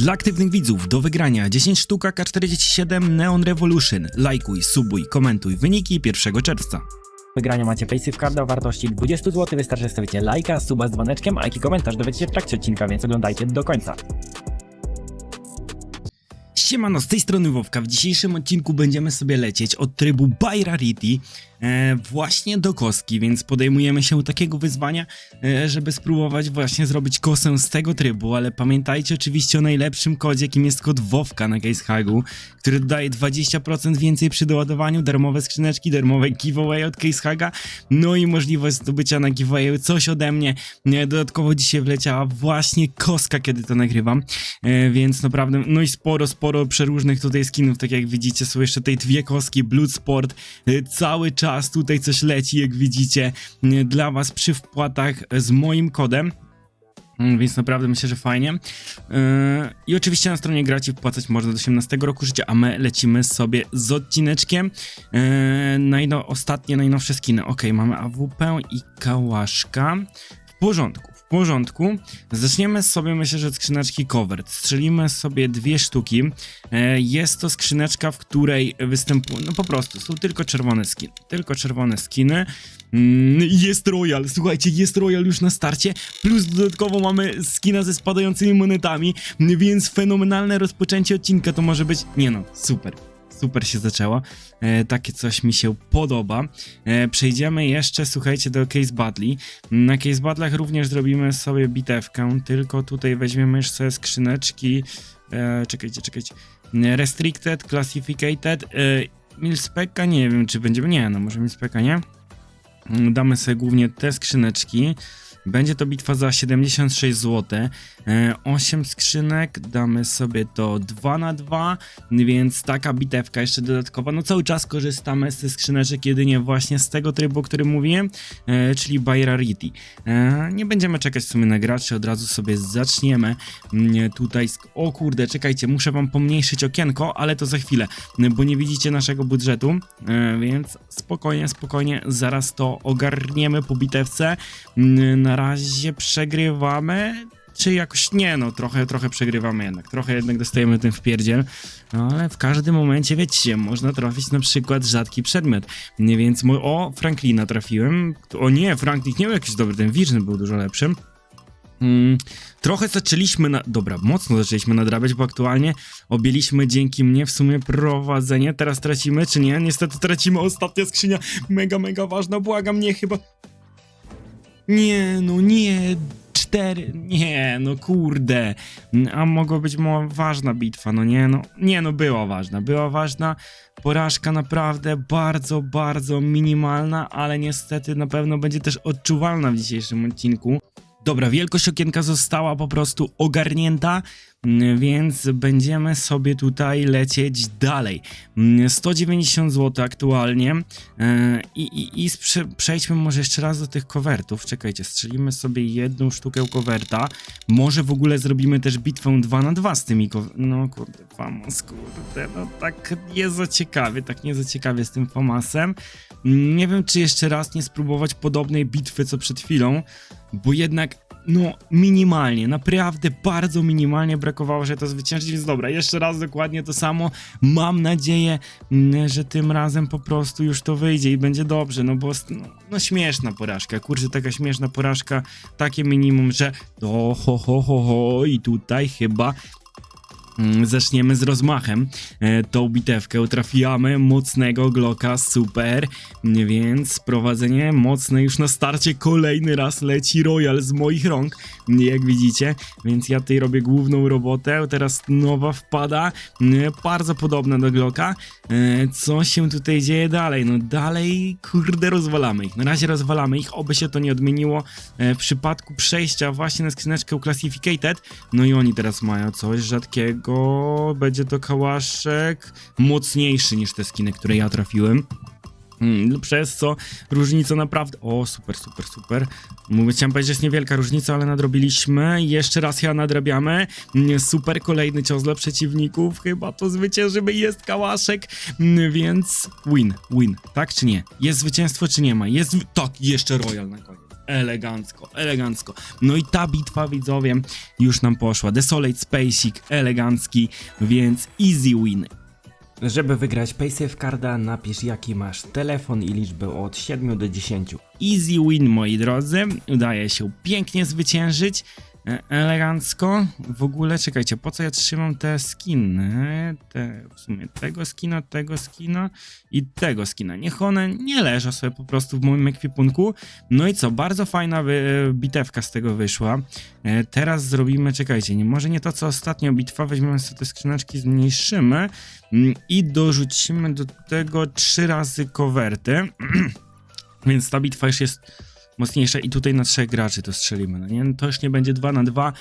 Dla aktywnych widzów do wygrania 10 sztuk AK-47 Neon Revolution. Lajkuj, subuj, komentuj wyniki 1 czerwca. wygrania macie Paysafe Carda o wartości 20 zł. Wystarczy, stawicie lajka, suba z dzwoneczkiem, a jaki komentarz dowiecie się w trakcie odcinka, więc oglądajcie do końca. Siemano, z tej strony Wowka. W dzisiejszym odcinku będziemy sobie lecieć od trybu By Rarity e, właśnie do kostki, więc podejmujemy się takiego wyzwania, e, żeby spróbować właśnie zrobić kosę z tego trybu, ale pamiętajcie oczywiście o najlepszym kodzie, jakim jest kod Wowka na CaseHagu, który dodaje 20% więcej przy doładowaniu, darmowe skrzyneczki, darmowe giveaway od CaseHaga, no i możliwość zdobycia na giveawayu coś ode mnie. E, Dodatkowo dzisiaj wleciała właśnie koska, kiedy to nagrywam, e, więc naprawdę, no i sporo, sporo przeróżnych tutaj skinów, tak jak widzicie, są jeszcze tej dwie koski, Bloodsport, e, cały czas tutaj coś leci, jak widzicie, e, dla was przy wpłatach z moim kodem. Mm, Więc naprawdę myślę, że fajnie. Yy, I oczywiście na stronie graci wpłacać można do 18 roku życia, a my lecimy sobie z odcineczkiem. Yy, najno, ostatnie, najnowsze skiny. Ok, mamy AWP i Kałaszka. Porządku, w porządku. Zaczniemy sobie, myślę, że od skrzyneczki Covert. Strzelimy sobie dwie sztuki. Yy, jest to skrzyneczka, w której występują, no po prostu, są tylko czerwone skiny. Tylko czerwone skiny. Mm, Jest Royal, słuchajcie, jest Royal już na starcie, plus dodatkowo mamy skina ze spadającymi monetami, więc fenomenalne rozpoczęcie odcinka to może być, nie no, super. Super się zaczęło. E, takie coś mi się podoba. E, przejdziemy jeszcze, słuchajcie, do Case Battle. Na Case Battlach również zrobimy sobie bitewkę, tylko tutaj weźmiemy sobie skrzyneczki. E, czekajcie, czekajcie. Restricted, Classificated. E, Milspeka nie wiem, czy będziemy. Nie, no może Milspeka nie. Damy sobie głównie te skrzyneczki. Będzie to bitwa za 76 zł. 8 skrzynek, damy sobie to 2 na 2 więc taka bitewka jeszcze dodatkowa. No cały czas korzystamy ze skrzyneczek jedynie właśnie z tego trybu, o którym mówiłem, e, czyli by Rarity. E, nie będziemy czekać w sumie na graczy, od razu sobie zaczniemy mm, tutaj. O kurde, czekajcie, muszę wam pomniejszyć okienko, ale to za chwilę, bo nie widzicie naszego budżetu, e, więc spokojnie, spokojnie, zaraz to ogarniemy po bitewce. Mm, Na razie przegrywamy. Czy jakoś nie, no trochę, trochę przegrywamy jednak, trochę jednak dostajemy ten wpierdziel, no ale w każdym momencie, wiecie, można trafić na przykład rzadki przedmiot, więc, o, Franklina trafiłem, o nie, Franklin nie był jakiś dobry, ten Vision był dużo lepszy. Mm, trochę zaczęliśmy na. Dobra, mocno zaczęliśmy nadrabiać, bo aktualnie objęliśmy dzięki mnie w sumie prowadzenie. Teraz tracimy, czy nie? Niestety tracimy ostatnia skrzynia. Mega, mega ważna, błagam, nie chyba. Nie, no nie. Cztery. Nie, no kurde. A mogła być mo- ważna bitwa, no nie, no. Nie, no była ważna. Była ważna. Porażka naprawdę bardzo, bardzo minimalna, ale niestety na pewno będzie też odczuwalna w dzisiejszym odcinku. Dobra, wielkość okienka została po prostu ogarnięta, więc będziemy sobie tutaj lecieć dalej. Mm, 190 zł aktualnie e, i, i, i przejdźmy może jeszcze raz do tych kowertów. Czekajcie, strzelimy sobie jedną sztukę kowerta. Może w ogóle zrobimy też bitwę 2 na 2 z tymi No kurde, Famos, kurde, no tak nie za ciekawie, tak nie za ciekawie z tym Famasem. Nie wiem, czy jeszcze raz nie spróbować podobnej bitwy co przed chwilą, bo jednak, no, minimalnie, naprawdę bardzo minimalnie brakowało, żeby to zwyciężyć, więc dobra, jeszcze raz dokładnie to samo. Mam nadzieję, mm, że tym razem po prostu już to wyjdzie i będzie dobrze, no bo, no, no śmieszna porażka, kurczę, taka śmieszna porażka, takie minimum, że o, ho, ho, ho, ho, i tutaj chyba Zaczniemy z rozmachem. E, tą bitewkę trafiamy mocnego Glocka, super. Mm, Więc prowadzenie mocne już na starcie. Kolejny raz leci Royal z moich rąk, mm, jak widzicie. Więc ja tutaj robię główną robotę. Teraz nowa wpada, mm, bardzo podobna do Glocka. E, Co się tutaj dzieje dalej? No dalej, kurde, rozwalamy ich. Na razie rozwalamy ich, oby się to nie odmieniło e, w przypadku przejścia właśnie na skrzyneczkę Classificated. No i oni teraz mają coś rzadkiego. Będzie to kałaszek mocniejszy niż te skiny, które ja trafiłem. Mm, Przez co różnica naprawdę. O, super, super, super. Mówię, chciałem powiedzieć, że jest niewielka różnica, ale nadrobiliśmy. Jeszcze raz ja nadrabiamy. Mm, Super, kolejny cios dla przeciwników. Chyba to zwyciężymy. Jest kałaszek, Mm, więc win, win. Tak czy nie? Jest zwycięstwo czy nie ma? Jest. Tak, jeszcze Royal na koniec. Elegancko, elegancko. No i ta bitwa, widzowie, już nam poszła. Desolate Spacek, elegancki, więc easy win. Żeby wygrać Paysafe Carda, napisz jaki masz telefon i liczbę od 7 do 10. Easy win, moi drodzy. Udaje się pięknie zwyciężyć. E, Elegancko. W ogóle, czekajcie, po co ja trzymam te skiny? Te, w sumie tego skina, tego skina i tego skina. Niech one nie leżą sobie po prostu w moim ekwipunku. No i co, bardzo fajna wy- bitewka z tego wyszła. E, Teraz zrobimy, czekajcie, nie, może nie to co ostatnio bitwa, weźmiemy sobie te skrzyneczki, zmniejszymy mm, i dorzucimy do tego trzy razy kowerty. Więc ta bitwa już jest mocniejsza i tutaj na trzech graczy to strzelimy. No nie? To już nie będzie 2 na 2,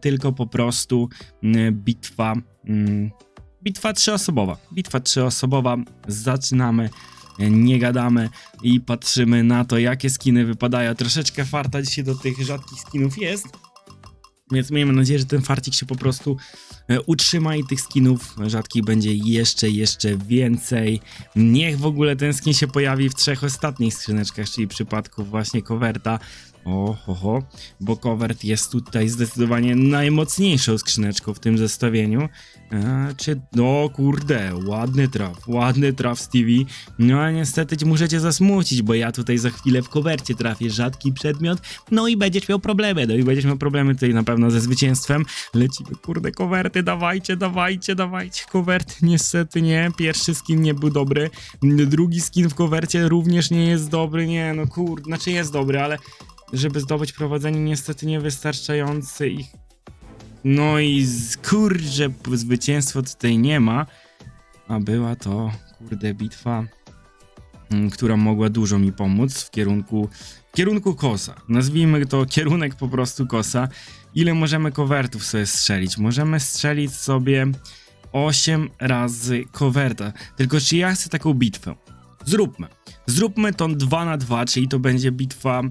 tylko po prostu mm, bitwa. mm, Bitwa trzyosobowa. Bitwa trzyosobowa. Zaczynamy. Nie gadamy i patrzymy na to, jakie skiny wypadają. Troszeczkę farta dzisiaj do tych rzadkich skinów jest. Więc miejmy nadzieję, że ten farcik się po prostu e, utrzyma i tych skinów rzadkich będzie jeszcze, jeszcze więcej. Niech w ogóle ten skin się pojawi w trzech ostatnich skrzyneczkach, czyli w przypadku właśnie Coverta. O, ho, ho, bo Covert jest tutaj zdecydowanie najmocniejszą skrzyneczką w tym zestawieniu. E, czy, no kurde, ładny traf, ładny traf Stevie. No a niestety muszę zasmucić, bo ja tutaj za chwilę w Covercie trafię rzadki przedmiot, no i będziesz miał problemy, no i będziesz miał problemy tutaj na pewno ze zwycięstwem. Lecimy, kurde, Coverty, dawajcie, dawajcie, dawajcie, Covert, niestety nie, pierwszy skin nie był dobry, drugi skin w Covercie również nie jest dobry, nie, no kurde, znaczy jest dobry, ale żeby zdobyć prowadzenie niestety niewystarczający ich no i kurczę, zwycięstwo tutaj nie ma, a była to, kurde, bitwa, mm, która mogła dużo mi pomóc w kierunku, w kierunku kosa. Nazwijmy to kierunek po prostu kosa. Ile możemy kowertów sobie strzelić? Możemy strzelić sobie 8 razy kowerta. Tylko czy ja chcę taką bitwę? Zróbmy. Zróbmy to 2 na 2, czyli to będzie bitwa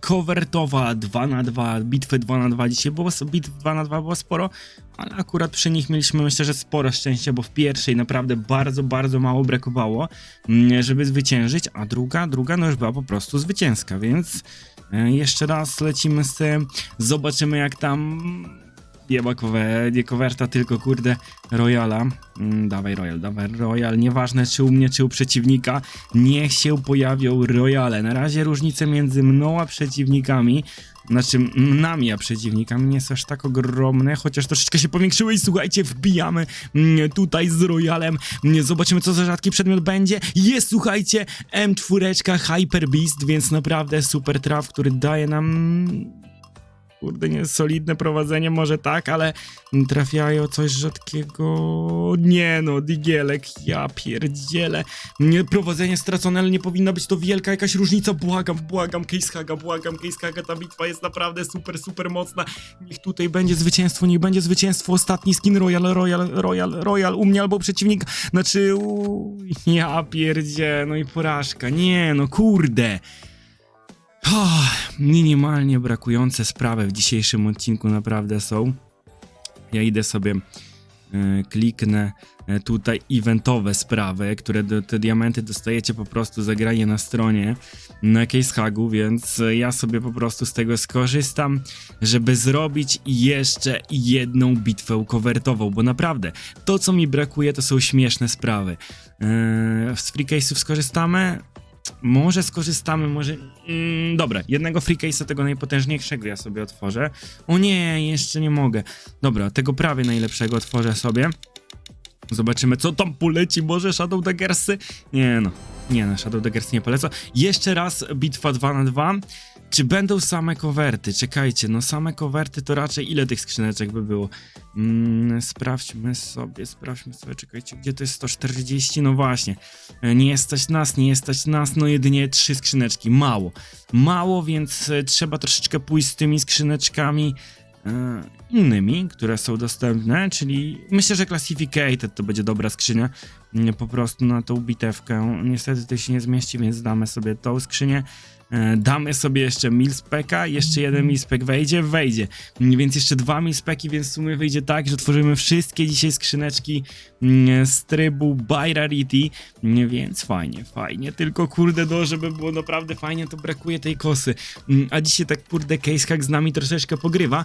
covertowa 2 na 2, bitwy 2 na 2. Dzisiaj było bitw 2 na 2 było sporo, ale akurat przy nich mieliśmy myślę, że sporo szczęścia, bo w pierwszej naprawdę bardzo, bardzo mało brakowało, mm, żeby zwyciężyć, a druga, druga no już była po prostu zwycięska, więc e, jeszcze raz lecimy z tym, zobaczymy jak tam kowe, nie kowerta, tylko kurde Royala. Mm, dawaj Royal, dawaj Royal, nieważne czy u mnie, czy u przeciwnika, niech się pojawią Royale. Na razie różnice między mną a przeciwnikami, znaczy nami a przeciwnikami nie są aż tak ogromne, chociaż troszeczkę się powiększyły i słuchajcie, wbijamy mm, tutaj z Royalem, Mm, zobaczymy co za rzadki przedmiot będzie. Jest, słuchajcie, M4 Hyper Beast, więc naprawdę super traf, który daje nam kurde, nie solidne prowadzenie, może tak, ale trafiają coś rzadkiego. Nie no, digielek, ja pierdzielę. Nie, prowadzenie stracone, ale nie powinna być to wielka jakaś różnica. Błagam, błagam, Casehaga, błagam, Casehaga, ta bitwa jest naprawdę super, super mocna. Niech tutaj będzie zwycięstwo, niech będzie zwycięstwo. Ostatni skin Royal, Royal, Royal, Royal u mnie albo przeciwnik. Znaczy, u... ja pierdzie, no i porażka. Nie no, kurde. Oh, minimalnie brakujące sprawy w dzisiejszym odcinku naprawdę są. Ja idę sobie, e, kliknę e, tutaj eventowe sprawy, które do, te diamenty dostajecie po prostu za granie na stronie na Casehagu, więc e, ja sobie po prostu z tego skorzystam, żeby zrobić jeszcze jedną bitwę covertową, bo naprawdę to co mi brakuje to są śmieszne sprawy. E, z free skorzystamy? Może skorzystamy, może. Mm, dobra, jednego free case'a tego najpotężniejszego ja sobie otworzę. O nie, jeszcze nie mogę. Dobra, tego prawie najlepszego otworzę sobie. Zobaczymy, co tam poleci. Może Shadow Daggersy? Nie no, nie no, Shadow Daggers nie poleca. Jeszcze raz bitwa 2 na 2 Czy będą same kowerty? Czekajcie, no same kowerty to raczej ile tych skrzyneczek by było? Mm, sprawdźmy sobie, sprawdźmy sobie, czekajcie, gdzie to jest 140? No właśnie, E, nie stać nas, nie stać nas, no jedynie trzy skrzyneczki, mało. Mało, więc e, trzeba troszeczkę pójść z tymi skrzyneczkami e, innymi, które są dostępne, czyli myślę, że Classificated to będzie dobra skrzynia, mm, po prostu na tą bitewkę. Niestety to się nie zmieści, więc damy sobie tą skrzynię. E, damy sobie jeszcze milspeka, jeszcze jeden milspek wejdzie, wejdzie. Mm, Więc jeszcze dwa milspeki, więc w sumie wyjdzie tak, że otworzymy wszystkie dzisiaj skrzyneczki mm, z trybu Buy Rarity, Mm, więc fajnie, fajnie. Tylko kurde, no, żeby było naprawdę fajnie, to brakuje tej kosy. A dzisiaj tak kurde Casehack z nami troszeczkę pogrywa,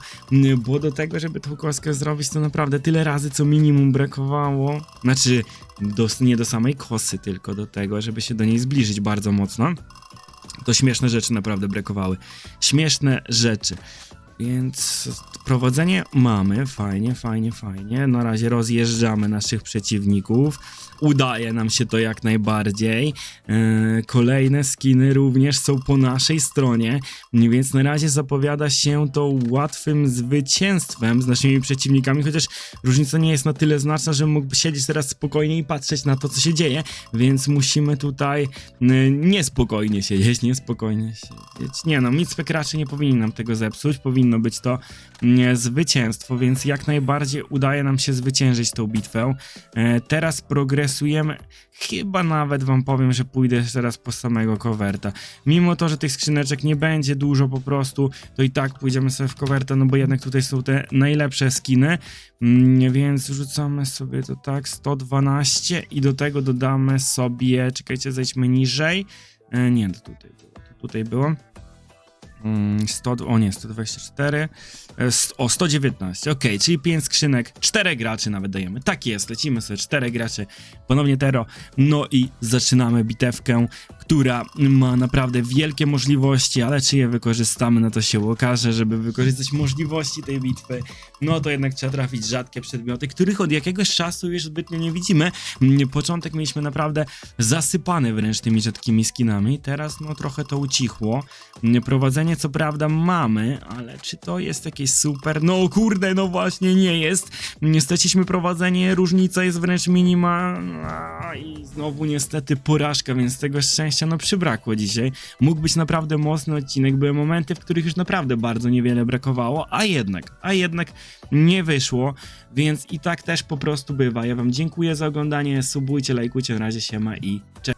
bo do tego, żeby tą koskę zrobić, to naprawdę tyle razy, co minimum brakowało. Znaczy, do, nie do samej kosy, tylko do tego, żeby się do niej zbliżyć bardzo mocno. To śmieszne rzeczy naprawdę brakowały. Śmieszne rzeczy. Więc prowadzenie mamy, fajnie, fajnie, fajnie. Na razie rozjeżdżamy naszych przeciwników. Udaje nam się to jak najbardziej. Eee, kolejne skiny również są po naszej stronie, więc na razie zapowiada się to łatwym zwycięstwem z naszymi przeciwnikami, chociaż różnica nie jest na tyle znaczna, że mógłby siedzieć teraz spokojnie i patrzeć na to, co się dzieje, więc musimy tutaj e, niespokojnie siedzieć, niespokojnie siedzieć. Nie no, Micpek raczej nie powinien nam tego zepsuć, powinno być to nie, zwycięstwo, więc jak najbardziej udaje nam się zwyciężyć tą bitwę. E, teraz progresujemy, chyba nawet wam powiem, że pójdę teraz po samego coverta. Mimo to, że tych skrzyneczek nie będzie dużo po prostu, to i tak pójdziemy sobie w coverta, no bo jednak tutaj są te najlepsze skiny, mm, więc rzucamy sobie to tak, 112 i do tego dodamy sobie, czekajcie, zejdźmy niżej, e, nie, to tutaj było, to tutaj było. Mm, 100, o nie, 124. e, O, 119. Ok, czyli 5 skrzynek, 4 graczy nawet dajemy. Tak jest, lecimy sobie 4 graczy. Ponownie Tero. No i zaczynamy bitewkę, która ma naprawdę wielkie możliwości, ale czy je wykorzystamy, no to się okaże, żeby wykorzystać możliwości tej bitwy. No to jednak trzeba trafić rzadkie przedmioty, których od jakiegoś czasu już zbytnio nie widzimy. Mm, Początek mieliśmy naprawdę zasypany wręcz tymi rzadkimi skinami. Teraz no trochę to ucichło. Mm, Prowadzenie co prawda mamy, ale czy to jest jakieś super? No kurde, no właśnie nie jest. Nie straciliśmy prowadzenie, różnica jest wręcz minimalna i znowu niestety porażka, więc tego szczęścia no przybrakło dzisiaj. Mógł być naprawdę mocny odcinek, były momenty, w których już naprawdę bardzo niewiele brakowało, a jednak, a jednak nie wyszło, więc i tak też po prostu bywa. Ja wam dziękuję za oglądanie, subujcie, lajkujcie, na razie siema i cześć.